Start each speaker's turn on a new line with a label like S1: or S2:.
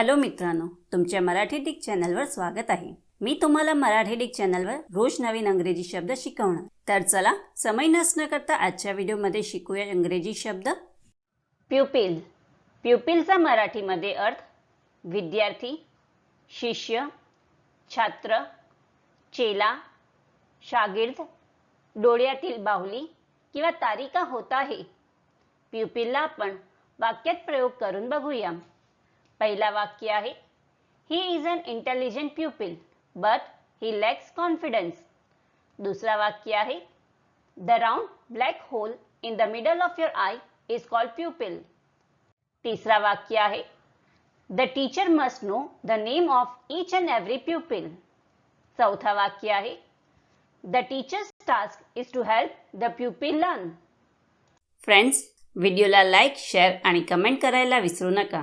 S1: Hello मित्रांनो तुमच्या Marathi Dick चॅनलवर स्वागत आहे. मी तुम्हाला मराठी डिक चॅनलवर रोज नवीन अंग्रेजी शब्द शिकवणार. तर चला समय नसणं करता आजच्या व्हिडिओमध्ये शिकूया इंग्रजी शब्द. प्युपिल प्युपिलचा मराठीमध्ये अर्थ विद्यार्थी शिष्य छात्र चेला शागिर्द डोळ्यातील बाहुली किंवा तारिका होत आहे. प्युपिलला आपण वाक्यात प्रयोग करून बघूया. पहिला वाक्य आहे. He is an intelligent pupil but he lacks confidence दुसरा वाक्य आहे. The round black hole in the middle of your eye is called pupil तिसरा वाक्य आहे. The teacher must know the name of each and every pupil चौथा वाक्य आहे. The teacher's task is to help the pupil learn friends व्हिडिओला like share आणि comment करायला विसरू नका.